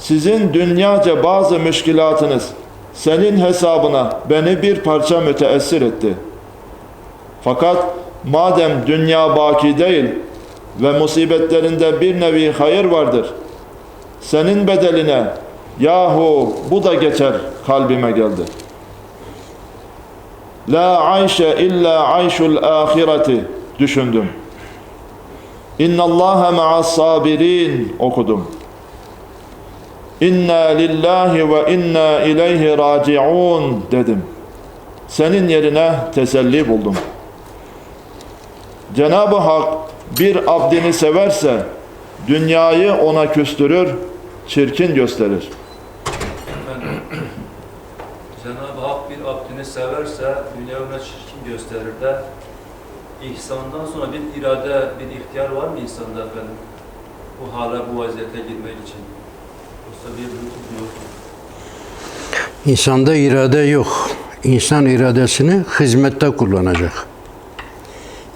Sizin dünyaca bazı müşkilatınız senin hesabına beni bir parça müteessir etti. Fakat madem dünya baki değil ve musibetlerinde bir nevi hayır vardır, senin bedeline yahu bu da geçer kalbime geldi. La ayşe illa ayşul ahireti düşündüm. İnna Allaha ma'as sabirin okudum. İnna lillahi ve inna ileyhi raciun dedim. Senin yerine teselli buldum. Cenab-ı Hak bir abdini severse dünyayı ona küstürür, çirkin gösterir. Cenab-ı Hak bir abdini severse dünya ona çirkin gösterir de ihsandan sonra bir irade, bir ihtiyar var mı insanda efendim? Bu hale, bu vaziyete girmek için. İnsanda irade yok. İnsan iradesini hizmette kullanacak.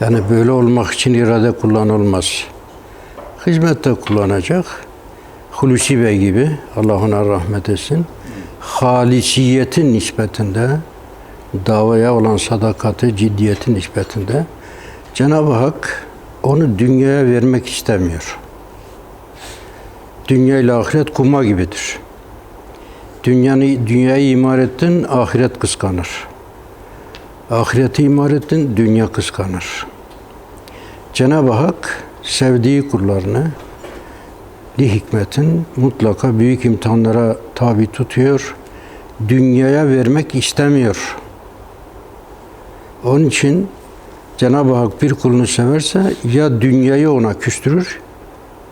Yani böyle olmak için irade kullanılmaz. Hizmette kullanacak. Hulusi Bey gibi, Allah ona rahmet etsin, halisiyetin nispetinde, davaya olan sadakati, ciddiyetin nispetinde Cenab-ı Hak onu dünyaya vermek istemiyor. Dünya ile ahiret kuma gibidir. Dünyanı, dünyayı imar ettin, ahiret kıskanır. Ahireti imar ettin, dünya kıskanır. Cenab-ı Hak sevdiği kullarını li hikmetin mutlaka büyük imtihanlara tabi tutuyor. Dünyaya vermek istemiyor. Onun için Cenab-ı Hak bir kulunu severse ya dünyayı ona küstürür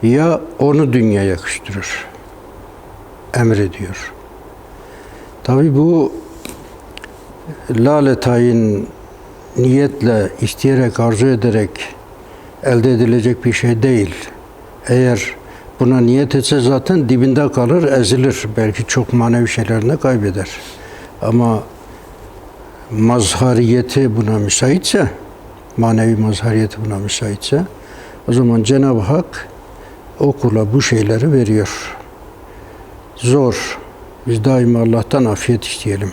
ya onu dünyaya küstürür. Emrediyor. Tabi bu lale tayin niyetle, isteyerek, arzu ederek elde edilecek bir şey değil. Eğer buna niyet etse zaten dibinde kalır, ezilir. Belki çok manevi şeylerini kaybeder. Ama mazhariyeti buna müsaitse, manevi mazhariyeti buna müsaitse, o zaman Cenab-ı Hak o kula bu şeyleri veriyor. Zor. Biz daima Allah'tan afiyet isteyelim.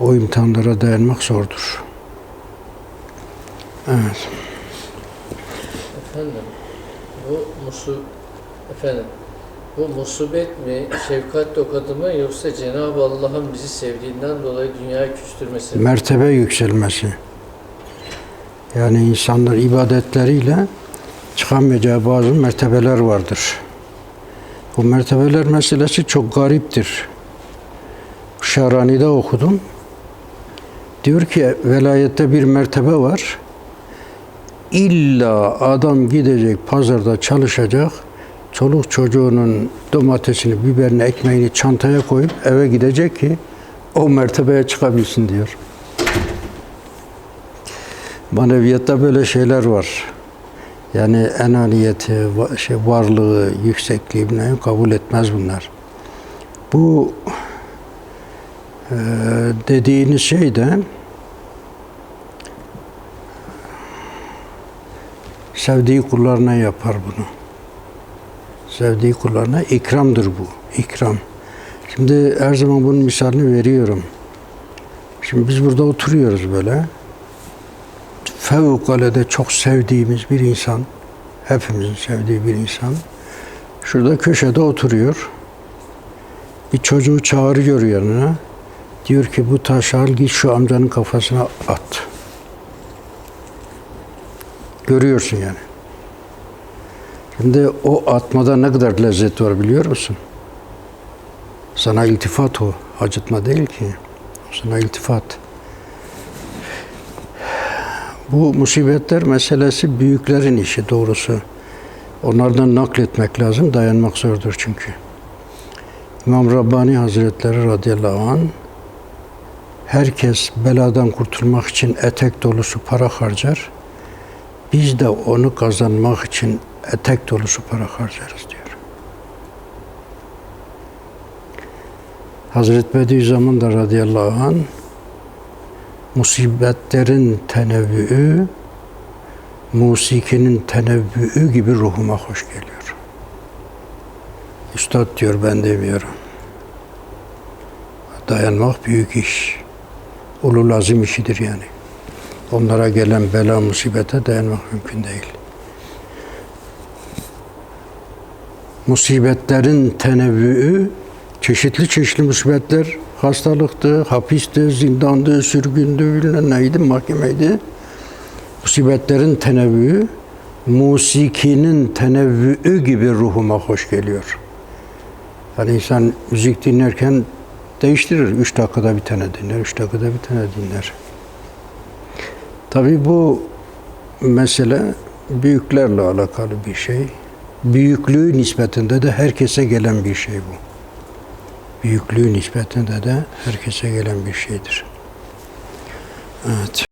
O imtihanlara dayanmak zordur. Evet. Efendim, bu musu efendim, bu musibet mi, şefkat tokadı mı yoksa Cenab-ı Allah'ın bizi sevdiğinden dolayı dünyaya küstürmesi mi? Mertebe yükselmesi. Yani insanlar ibadetleriyle çıkamayacağı bazı mertebeler vardır. Bu mertebeler meselesi çok gariptir. Şarani'de okudum. Diyor ki velayette bir mertebe var. İlla adam gidecek pazarda çalışacak. Çoluk çocuğunun domatesini, biberini, ekmeğini çantaya koyup eve gidecek ki o mertebeye çıkabilsin diyor. Maneviyatta böyle şeyler var. Yani enaniyeti, şey, varlığı, yüksekliği kabul etmez bunlar. Bu e, dediğiniz şey de sevdiği kullarına yapar bunu. Sevdiği kullarına ikramdır bu. İkram. Şimdi her zaman bunun misalini veriyorum. Şimdi biz burada oturuyoruz böyle. Fevkalade çok sevdiğimiz bir insan, hepimizin sevdiği bir insan, şurada köşede oturuyor. Bir çocuğu çağırıyor yanına. Diyor ki bu taşı al git şu amcanın kafasına at. Görüyorsun yani. Şimdi o atmada ne kadar lezzet var biliyor musun? Sana iltifat o. Acıtma değil ki. Sana iltifat. Bu musibetler meselesi büyüklerin işi doğrusu. Onlardan nakletmek lazım, dayanmak zordur çünkü. İmam Rabbani Hazretleri radıyallahu anh herkes beladan kurtulmak için etek dolusu para harcar. Biz de onu kazanmak için etek dolusu para harcarız diyor. Hazreti Bediüzzaman da radıyallahu anh musibetlerin tenevvüü musikinin tenevvüü gibi ruhuma hoş geliyor. Üstad diyor ben demiyorum. Dayanmak büyük iş. Ulu lazım işidir yani. Onlara gelen bela musibete dayanmak mümkün değil. Musibetlerin tenevvüü çeşitli çeşitli musibetler hastalıktı, hapisti, zindandı, sürgündü, bilmem neydi, mahkemeydi. Musibetlerin tenevvüü musikinin tenevvüü gibi ruhuma hoş geliyor. Yani insan müzik dinlerken değiştirir. Üç dakikada bir tane dinler, üç dakikada bir tane dinler. Tabii bu mesele büyüklerle alakalı bir şey. Büyüklüğü nispetinde de herkese gelen bir şey bu. Büyüklüğü nispetinde de herkese gelen bir şeydir. Evet.